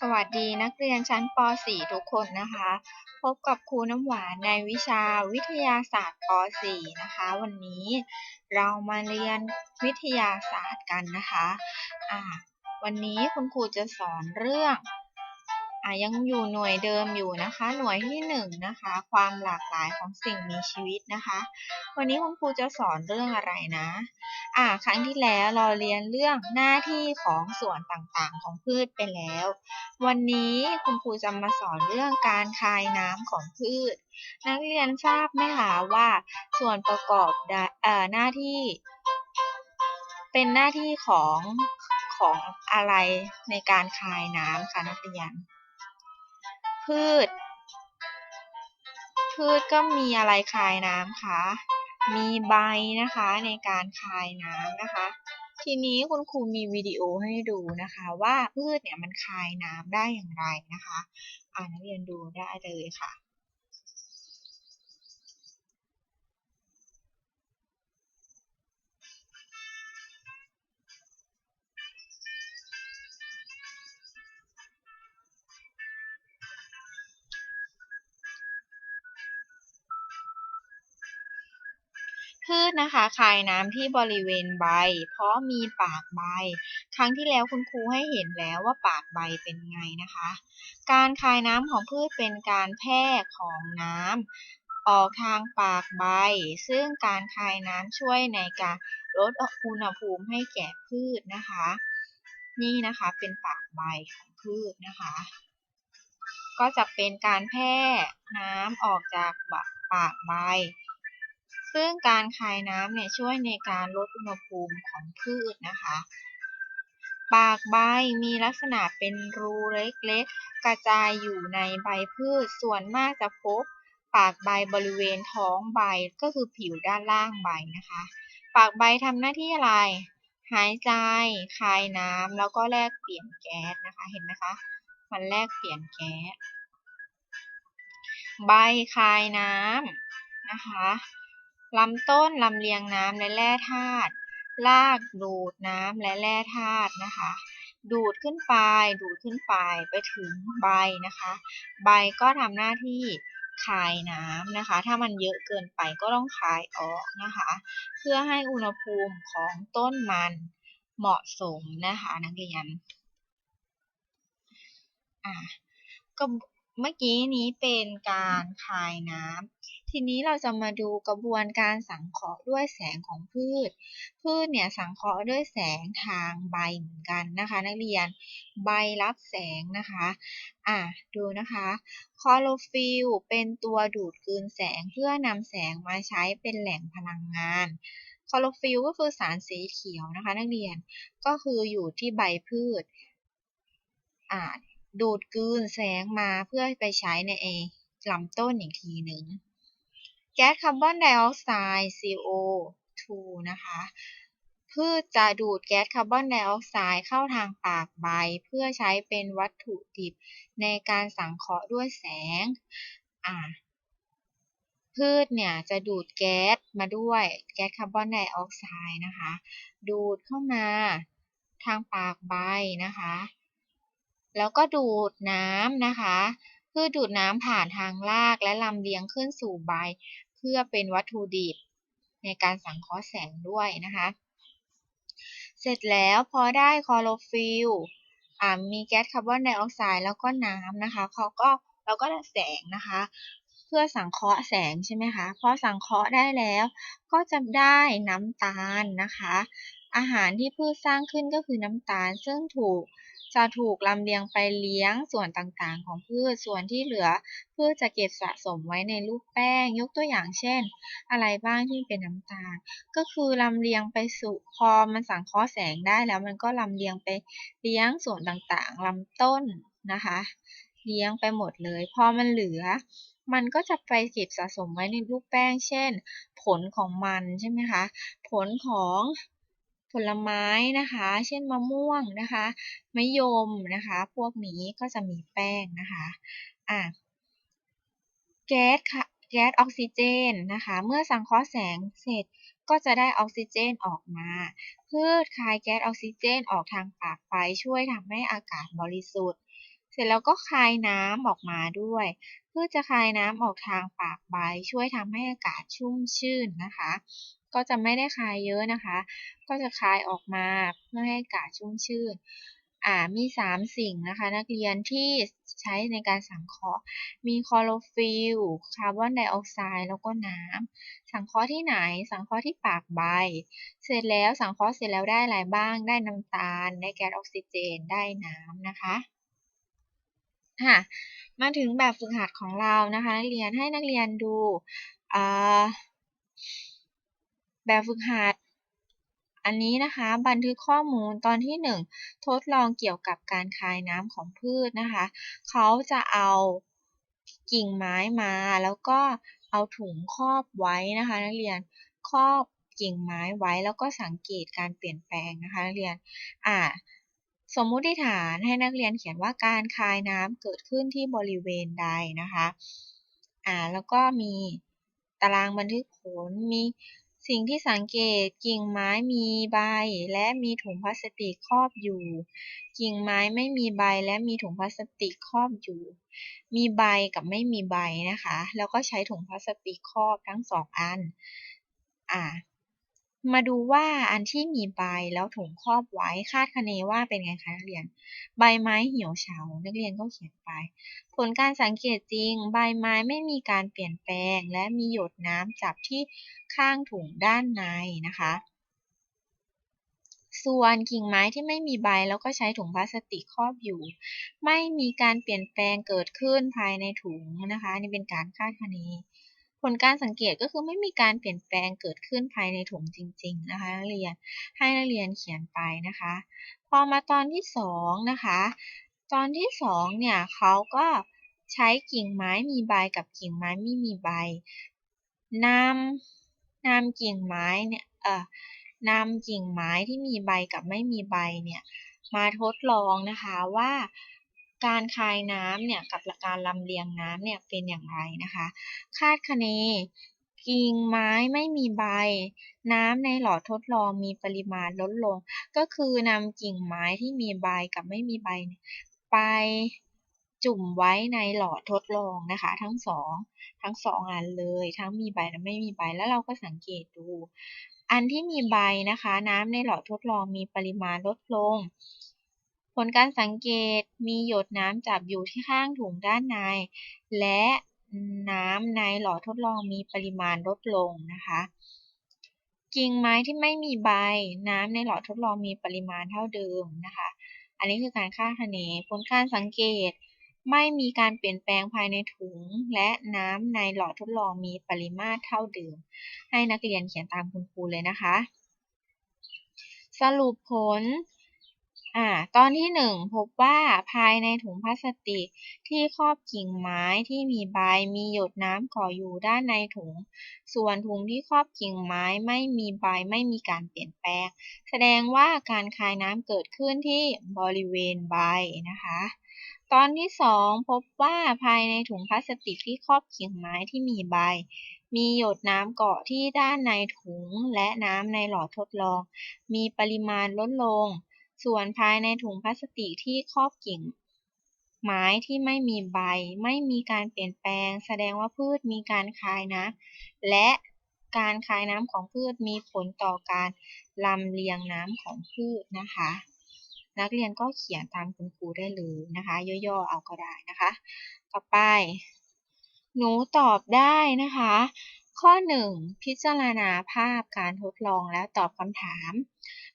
สวัสดีนักเรียนชั้นป .4 ทุกคนนะคะ พบกับครูน้ำหวานในวิชาวิทยาศาสตร์ป .4 นะคะ วันนี้เรามาเรียนวิทยาศาสตร์กันนะคะอ่าวันนี้คุณครูจะสอนเรื่อง อ่ายังอยู่หน่วยเดิมอยู่นะคะ หน่วยที่1นงนะคะ ความหลากหลายของสิ่งมีชีวิตนะคะ วันนี้คุณครูจะสอนเรื่องอะไรนะ อ่าครั้งที่แล้วเราเรียนเรื่องหน้าที่ของส่วนต่างๆของพืชไปแล้ว วันนี้คุณครูจะมาสอนเรื่องการคายน้ำของพืช นักเรียนทราบไหมคะว่าส่วนประกอบเอ่อหน้าที่ เป็นหน้าที่ของของอะไรในการคายน้ำคะนักเรียน พืช พืชก็มีอะไรคายน้ำคะมีใบนะคะในการคายน้ำนะคะ ทีนี้คุณครูมีวิดีโอให้ดูนะคะ ว่าพืชเนี่ยมันคายน้ำได้อย่างไรนะคะ อ่านักเรียนดูได้เลยค่ะ พืชนะคะคายน้ำที่บริเวณใบ เพราะมีปากใบ ครั้งที่แล้วคุณครูให้เห็นแล้วว่าปากใบเป็นไงนะคะ การคายน้ำของพืชเป็นการแพร่ของน้ำออกทางปากใบ ซึ่งการคายน้ำช่วยในการลดอุณหภูมิให้แก่พืชนะคะ นี่นะคะเป็นปากใบของพืชนะคะ ก็จะเป็นการแพร่น้ำออกจากปากใบ ซึ่งการคายน้ำเนี่ยช่วยในการลดอุณหภูมิของพืชนะคะ ปากใบมีลักษณะเป็นรูเล็กๆ กระจายอยู่ในใบพืช ส่วนมากจะพบปากใบบริเวณท้องใบก็คือผิวด้านล่างใบนะคะ ปากใบทำหน้าที่อะไร หายใจ คายน้ำแล้วก็แลกเปลี่ยนแก๊สนะคะ เห็นไหมคะ มันแลกเปลี่ยนแก๊ส ใบคายน้ำนะคะ ลำต้นลำเลียงน้ำและแร่ธาตุรากดูดน้ำและแร่ธาตุนะคะ ดูดขึ้นไป ดูดขึ้นไปไปถึงใบนะคะ ใบก็ทำหน้าที่คายน้ำนะคะ ถ้ามันเยอะเกินไปก็ต้องคายออกนะคะ เพื่อให้อุณหภูมิของต้นมันเหมาะสมนะคะนักเรียนอะก็เมื่อกี้นี้เป็นการคายน้ำ ทีนี้เราจะมาดูกระบวนการสังเคราะห์ด้วยแสงของพืช พืชเนี่ยสังเคราะห์ด้วยแสงทางใบเหมือนกันนะคะ นักเรียนใบรับแสงนะคะอะดูนะคะคลอโรฟิลเป็นตัวดูดกลืนแสงเพื่อนำแสงมาใช้เป็นแหล่งพลังงานคลอโรฟิลก็คือสารสีเขียวนะคะ นักเรียนก็คืออยู่ที่ใบพืชอ่าดูดกลืนแสงมาเพื่อไปใช้ในเอลำต้นอีกทีหนึ่ง แก๊สคาร์บอนไดออกไซด์ CO2 นะคะพืชจะดูดแก๊สคาร์บอนไดออกไซด์เข้าทางปากใบ เพื่อใช้เป็นวัตถุดิบในการสังเคราะห์ด้วยแสง อ่าพืชเนี่ยจะดูดแก๊สมาด้วยแก๊สคาร์บอนไดออกไซด์นะคะ ดูดเข้ามาทางปากใบนะคะ แล้วก็ดูดน้ำนะคะพื่อดูดน้ำผ่านทางรากและลำเลียงขึ้นสู่ใบ พื่อเป็นวัตถุดิบในการสังเคราะห์แสงด้วยนะคะ เสร็จแล้วพอได้คลอโรฟิลมีแก๊สคาร์บอนไดออกไซด์แล้วก็น้ำนะคะเขาก็เราก็ได้แสงนะคะ เพื่อสังเคราะห์แสงใช่ไหมคะพอสังเคราะห์ได้แล้วก็จะได้น้ำตาลนะคะ อาหารที่พืชสร้างขึ้นก็คือน้ำตาลซึ่งถูก จะถูกลำเลียงไปเลี้ยงส่วนต่างๆ ของพืช ส่วนที่เหลือพืชจะเก็บสะสมไว้ในรูปแป้ง ยกตัวอย่างเช่น อะไรบ้างที่เป็นน้ำตาล ก็คือลำเลียงไปสู่พอมันสังเคราะห์แสงได้แล้วมันก็ลำเลียงไปเลี้ยงส่วนต่างๆลำต้นนะคะ เลี้ยงไปหมดเลย พอมันเหลือมันก็จะไปเก็บสะสมไว้ในรูปแป้ง เช่น ผลของมันใช่ไหมคะ ผลของ ผลไม้นะคะ เช่นมะม่วงนะคะมะยมนะคะ พวกนี้ก็จะมีแป้งนะคะอะแก๊สค่ะแก๊สออกซิเจนนะคะ เมื่อสังเคราะห์แสงเสร็จก็จะได้ออกซิเจนออกมา พืชคายแก๊สออกซิเจนออกทางปากไปช่วยทำให้อากาศบริสุทธิ์ เสร็จแล้วก็คายน้ำออกมาด้วยเพื่อจะคายน้ำออกทางปากใบช่วยทำให้อากาศชุ่มชื่นนะคะ ก็จะไม่ได้คายเยอะนะคะ ก็จะคายออกมาเพื่อให้อากาศชุ่มชื่นอ่ามี 3 สิ่งนะคะ นักเรียนที่ใช้ในการสังเคราะห์ มีคลอโรฟิลล์คาร์บอนไดออกไซด์แล้วก็น้ำสังเคราะห์ที่ไหน สังเคราะห์ที่ปากใบ เสร็จแล้วสังเคราะห์เสร็จแล้วได้อะไรบ้าง ได้น้ำตาล ได้แก๊สออกซิเจน ได้น้ำนะคะค่ะมาถึงแบบฝึกหัดของเรานะคะ นักเรียนให้นักเรียนดูอ่า แบบฝึกหัด อันนี้นะคะ บันทึกข้อมูลตอนที่ 1 ทดลองเกี่ยวกับการคายน้ำของพืชนะคะ เขาจะเอากิ่งไม้มา แล้วก็เอาถุงครอบไว้นะคะ นักเรียนครอบกิ่งไม้ไว้แล้วก็สังเกตการเปลี่ยนแปลงนะคะนักเรียน อ่า สมมุติฐานให้นักเรียนเขียนว่าการคายน้ำเกิดขึ้นที่บริเวณใดนะคะ อ่า แล้วก็มีตารางบันทึกผล มี สิ่งที่สังเกตกิ่งไม้มีใบและมีถุงพลาสติกครอบอยู่ กิ่งไม้ไม่มีใบและมีถุงพลาสติกครอบอยู่ มีใบกับไม่มีใบนะคะ แล้วก็ใช้ถุงพลาสติกครอบทั้งสองอัน อ่า มาดูว่าอันที่มีใบแล้วถุงครอบไว้คาดคะเนว่าเป็นไงคะนักเรียน ใบไม้เหี่ยวเฉา นักเรียนก็เขียนไป ผลการสังเกตจริง ใบไม้ไม่มีการเปลี่ยนแปลง และมีหยดน้ำจับที่ข้างถุงด้านในนะคะ ส่วนกิ่งไม้ที่ไม่มีใบแล้วก็ใช้ถุงพลาสติกครอบอยู่ ไม่มีการเปลี่ยนแปลงเกิดขึ้นภายในถุงนะคะ นี่เป็นการคาดคะเน ผลการสังเกตก็คือไม่มีการเปลี่ยนแปลงเกิดขึ้นภายในถุงจริง ๆ นะคะนักเรียนให้นักเรียนเขียนไปนะคะ พอมาตอนที่สองนะคะตอนที่สองเนี่ยเขาก็ใช้กิ่งไม้มีใบกับกิ่งไม้ไม่มีใบนำนำกิ่งไม้เนี่ยเอ่อนำกิ่งไม้ที่มีใบกับไม่มีใบเนี่ยมาทดลองนะคะว่า การคายน้ำเนี่ยกับการลำเลียงน้ำเนี่ยเป็นอย่างไรนะคะ คาดคะเนกิ่งไม้ไม่มีใบ น้ำในหลอดทดลองมีปริมาณลดลง ก็คือนำกิ่งไม้ที่มีใบกับไม่มีใบ ไปจุ่มไว้ในหลอดทดลองนะคะ ทั้งสองทั้งสองอันเลย ทั้งมีใบและไม่มีใบแล้วเราก็สังเกตดู อันที่มีใบนะคะ น้ำในหลอดทดลองมีปริมาณลดลง ผลการสังเกตมีหยดน้ำจับอยู่ที่ข้างถุงด้านใน และน้ำในหลอดทดลองมีปริมาณลดลงนะคะ กิ่งไม้ที่ไม่มีใบ น้ำในหลอดทดลองมีปริมาณเท่าเดิมนะคะ อันนี้คือการคาดคะเนผลการสังเกตไม่มีการเปลี่ยนแปลงภายในถุง และน้ำในหลอดทดลองมีปริมาตรเท่าเดิม ให้นักเรียนเขียนตามคุณครูเลยนะคะ สรุปผล อ่าตอนที่หนึ่งพบว่าภายในถุงพลาสติกที่ครอบกิ่งไม้ที่มีใบมีหยดน้ำก่ออยู่ด้านในถุง ส่วนถุงที่ครอบกิ่งไม้ไม่มีใบไม่มีการเปลี่ยนแปลง แสดงว่าการคายน้ำเกิดขึ้นที่บริเวณใบนะคะ ตอนที่สองพบว่าภายในถุงพลาสติกที่ครอบกิ่งไม้ที่มีใบมีหยดน้ำเกาะที่ด้านในถุงและน้ำในหลอดทดลอง มีปริมาณลดลง ส่วนภายในถุงพลาสติกที่ครอบกิ่ง ไม้ที่ไม่มีใบ ไม่มีการเปลี่ยนแปลง แสดงว่าพืชมีการคายน้ำและการคายน้ำของพืชมีผลต่อการลำเลียงน้ำของพืชนะคะ นักเรียนก็เขียนตามคุณครูได้เลยนะคะ ย่อๆเอาก็ได้นะคะ ต่อไป หนูตอบได้นะคะ ข้อ 1 พิจารณาภาพการทดลองแล้วตอบคำถาม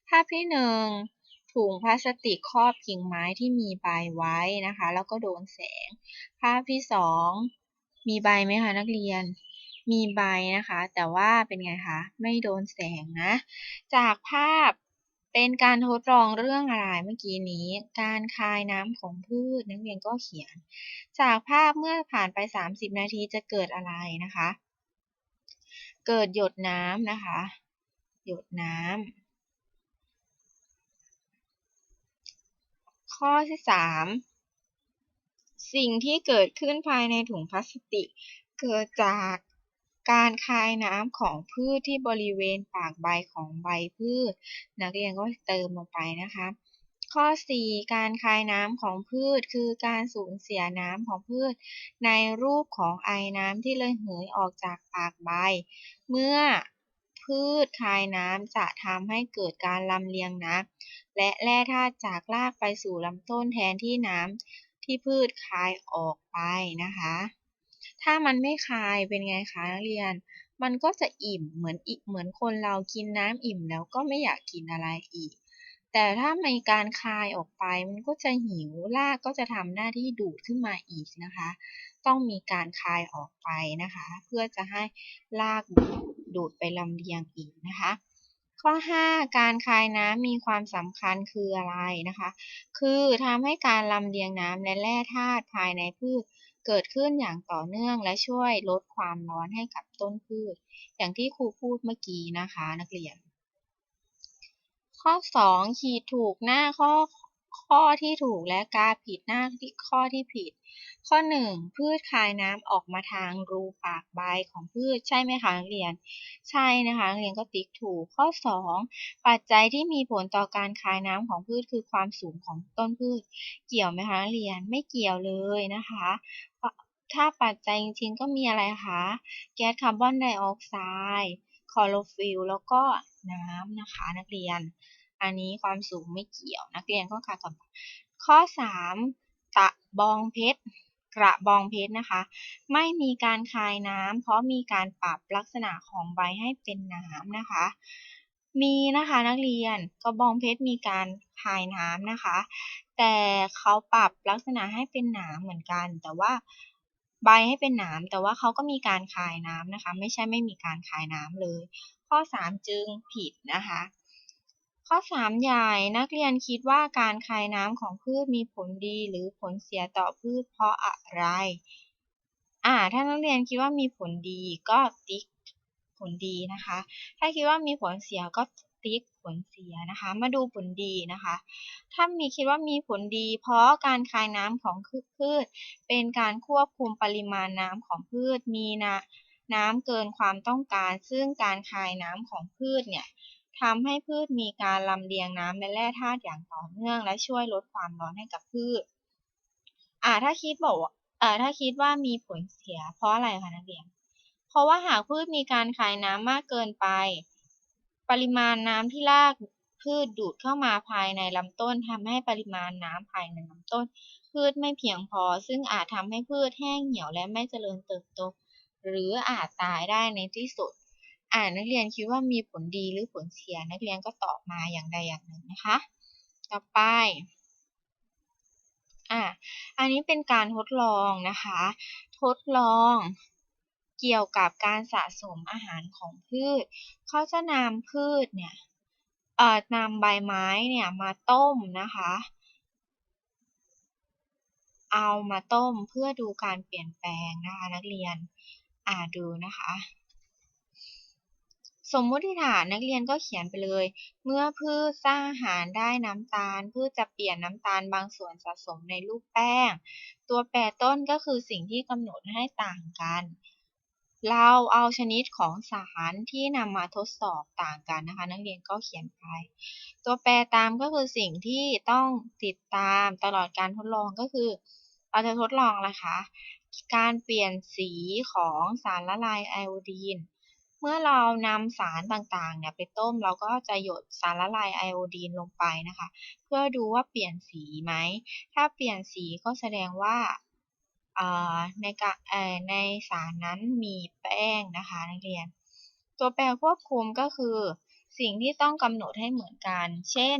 ภาพที่ 1 ถุงพลาสติกครอบกิ่งไม้ที่มีใบไว้นะคะ แล้วก็โดนแสง ภาพที่สองมีใบไหมคะนักเรียน มีใบนะคะ แต่ว่าเป็นไงคะไม่โดนแสงนะ จากภาพเป็นการทดลองเรื่องอะไรเมื่อกี้นี้ การคายน้ำของพืชนักเรียนก็เขียน จากภาพเมื่อผ่านไป 30 นาทีจะเกิดอะไรนะคะ เกิดหยดน้ำนะคะ หยดน้ำ ข้อที่3สิ่งที่เกิดขึ้นภายในถุงพลาสติก เกิดจากการคายน้ำของพืชที่บริเวณปากใบของใบพืช นักเรียนก็เติมลงไปนะคะ ข้อ 4 การคายน้ำของพืชคือการสูญเสียน้ำของพืช ในรูปของไอน้ำที่ระเหยออกจากปากใบ เมื่อพืชคายน้ำจะทำให้เกิดการลำเลียงน้ำ และแร่ธาตุจากรากไปสู่ลำต้นแทนที่น้ำที่พืชคายออกไปนะคะ ถ้ามันไม่คายเป็นไงคะนักเรียน มันก็จะอิ่มเหมือนอีเหมือนคนเรากินน้ำอิ่มแล้วก็ไม่อยากกินอะไรอีก แต่ถ้ามีการคายออกไปมันก็จะหิวรากก็จะทำหน้าที่ดูดขึ้นมาอีกนะคะ ต้องมีการคายออกไปนะคะ เพื่อจะให้รากดูดไปลำเลียงอีกนะคะ ข้อ 5 การคายน้ำมีความสำคัญคืออะไรนะคะ คือทำให้การลำเลียงน้ำและแร่ธาตุภายในพืชเกิดขึ้นอย่างต่อเนื่องและช่วยลดความร้อนให้กับต้นพืช อย่างที่ครูพูดเมื่อกี้นะคะนักเรียน ข้อ 2 ขีดถูกหน้าข้อ ข้อที่ถูกและกาผิดหน้าที่ข้อที่ผิด ข้อ 1 พืชคายน้ำออกมาทางรูปากใบของพืชใช่ไหมคะนักเรียน ใช่นะคะนักเรียนก็ติ๊กถูกข้อ 2 ปัจจัยที่มีผลต่อการคายน้ำของพืชคือความสูงของต้นพืช เกี่ยวไหมคะนักเรียนไม่เกี่ยวเลยนะคะถ้าปัจจัยจริงๆก็มีอะไรคะ แก๊สคาร์บอนไดออกไซด์ คลอโรฟิลล์แล้วก็น้ำนะคะนักเรียน อันนี้ความสูงไม่เกี่ยว นักเรียนก็ค่ะกับข้อ 3 ตะบองเพชรกระบองเพชรนะคะ ไม่มีการคายน้ำเพราะมีการปรับลักษณะของใบให้เป็นน้ำนะคะ มีนะคะนักเรียนกระบองเพชรมีการคายน้ำนะคะ แต่เขาปรับลักษณะให้เป็นหนามเหมือนกัน แต่ว่าใบให้เป็นหนามแต่ว่าเขาก็มีการคายน้ำนะคะ ไม่ใช่ไม่มีการคายน้ำเลย ข้อ 3 จึงผิดนะคะ ข้อ 3 ใหญ่นักเรียนคิดว่าการคายน้ำของพืชมีผลดีหรือผลเสียต่อพืชเพราะอะไร อ่า ถ้านักเรียนคิดว่ามีผลดีก็ติ๊กผลดีนะคะ ถ้าคิดว่ามีผลเสียก็ติ๊กผลเสียนะคะ มาดูผลดีนะคะ ถ้ามีคิดว่ามีผลดี เพราะการคายน้ำของพืช เป็นการควบคุมปริมาณน้ำของพืชมีนะน้ำเกินความต้องการ ซึ่งการคายน้ำของพืชเนี่ย ทำให้พืชมีการลำเลียงน้ำและแร่ธาตุอย่างต่อเนื่อง และช่วยลดความร้อนให้กับพืช อ่าถ้าคิดบอกว่าอ่าถ้าคิดว่ามีผลเสีย เพราะอะไรคะนักเรียน เพราะว่าหากพืชมีการคายน้ำมากเกินไป ปริมาณน้ำที่รากพืชดูดเข้ามาภายในลำต้นทำให้ปริมาณน้ำภายในลำต้น พืชไม่เพียงพอ ซึ่งอาจทำให้พืชแห้งเหี่ยวและไม่เจริญเติบโต หรืออาจตายได้ในที่สุด อ่านักเรียนคิดว่ามีผลดีหรือผลเสีย นักเรียนก็ตอบมาอย่างใดอย่างหนึ่งนะคะ ต่อไปอ่าอันนี้เป็นการทดลองนะคะ ทดลองเกี่ยวกับการสะสมอาหารของพืช เขาจะนำพืชเนี่ยเอ่อนำใบไม้เนี่ยมาต้มนะคะ เอามาต้มเพื่อดูการเปลี่ยนแปลงนะคะนักเรียน อ่าดูนะคะ สมมติฐานนักเรียนก็เขียนไปเลย เมื่อพืชสร้างอาหารได้น้ำตาล พืชจะเปลี่ยนน้ำตาลบางส่วนสะสมในรูปแป้ง ตัวแปรต้นก็คือสิ่งที่กำหนดให้ต่างกัน เราเอาชนิดของสารที่นำมาทดสอบต่างกันนะคะ นักเรียนก็เขียนไป ตัวแปรตามก็คือสิ่งที่ต้องติดตามตลอดการทดลองก็คือ เราจะทดลองนะคะการเปลี่ยนสีของสารละลายไอโอดีน เมื่อเรานำสารต่างๆเนี่ยไปต้มเราก็จะหยดสารละลายไอโอดีนลงไปนะคะ เพื่อดูว่าเปลี่ยนสีไหม ถ้าเปลี่ยนสีก็แสดงว่าในกในสารนั้นมีแป้งนะคะนักเรียน ตัวแปรควบคุมก็คือ สิ่งที่ต้องกำหนดให้เหมือนกัน เช่น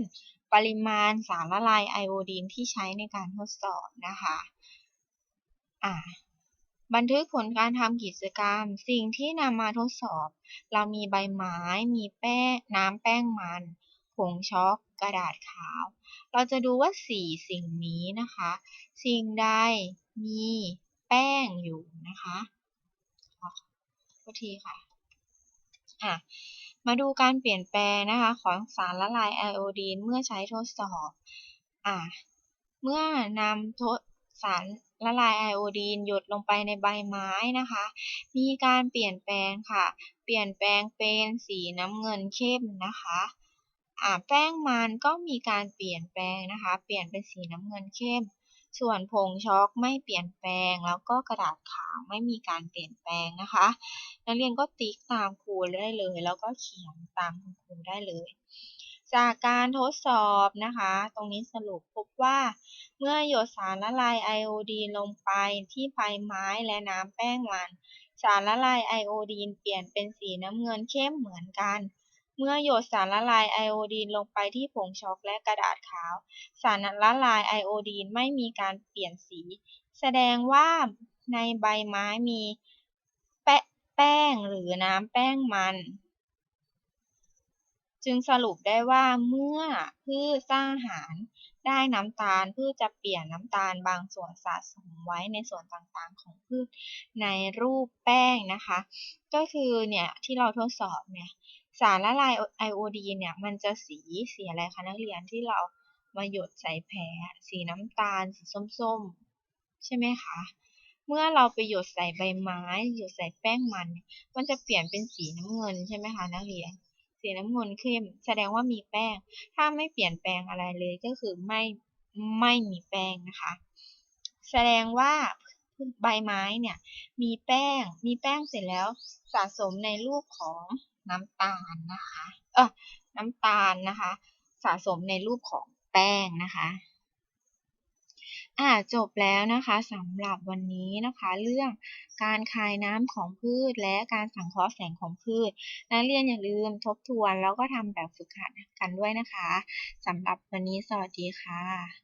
ปริมาณสารละลายไอโอดีนที่ใช้ในการทดสอบนะคะอ่า บันทึกผลการทำกิจกรรม สิ่งที่นำมาทดสอบ เรามีใบไม้ มีแป้ง น้ำแป้งมัน ผงช็อก กระดาษขาว เราจะดูว่าสี่สิ่งนี้นะคะ สิ่งใดมีแป้งอยู่นะคะขอทีค่ะ อะ มาดูการเปลี่ยนแปลงนะคะ ของสารละลายไอโอดีนเมื่อใช้ทดสอบ อะ เมื่อนำทดสาร ละลายไอโอดีนหยดลงไปในใบไม้นะคะ มีการเปลี่ยนแปลงค่ะ เปลี่ยนแปลงเป็นสีน้ำเงินเข้มนะคะแป้งมันก็มีการเปลี่ยนแปลงนะคะ เปลี่ยนเป็นสีน้ำเงินเข้ม ส่วนผงช็อกไม่เปลี่ยนแปลง แล้วก็กระดาษขาวไม่มีการเปลี่ยนแปลงนะคะ นักเรียนก็ติ๊กตามครูได้เลย แล้วก็เขียนตามคุณครูได้เลย จากการทดสอบนะคะ ตรงนี้สรุปพบว่า เมื่อหยดสารละลายไอโอดีนลงไปที่ใบไม้และน้ำแป้งมัน สารละลายไอโอดีนเปลี่ยนเป็นสีน้ำเงินเข้มเหมือนกัน เมื่อหยดสารละลายไอโอดีนลงไปที่ผงช็อกและกระดาษขาว สารละลายไอโอดีนไม่มีการเปลี่ยนสี แสดงว่าในใบไม้มีแป้แป้งหรือน้ำแป้งมัน จึงสรุปได้ว่าเมื่อพืชสร้างอาหารได้น้ำตาลพืชจะเปลี่ยนน้ำตาลบางส่วนสะสมไว้ในส่วนต่างๆของพืชในรูปแป้งนะคะ ก็คือเนี่ยที่เราทดสอบเนี่ยสารละลายไอโอดีนเนี่ยมันจะสีสีอะไรคะนักเรียนที่เรามาหยดใส่แผลสีน้ำตาลสีส้มๆ ใช่ไหมคะเมื่อเราไปหยดใส่ใบไม้หยดใส่แป้งมัน มันจะเปลี่ยนเป็นสีน้ำเงินใช่ไหมคะนักเรียน สีน้ำเงินเข้ม แสดงว่ามีแป้ง ถ้าไม่เปลี่ยนแปลงอะไรเลยก็คือไม่ไม่มีแป้งนะคะ แสดงว่าใบไม้เนี่ยมีแป้ง มีแป้งเสร็จแล้วสะสมในรูปของน้ำตาลนะคะ เออน้ำตาลนะคะ สะสมในรูปของแป้งนะคะ อ่าจบแล้วนะคะสำหรับวันนี้นะคะ เรื่องการคายน้ำของพืช และการสังเคราะห์แสงของพืช นักเรียนอย่าลืมทบทวนแล้วก็ทำแบบฝึกหัดกันด้วยนะคะสำหรับวันนี้สวัสดีค่ะ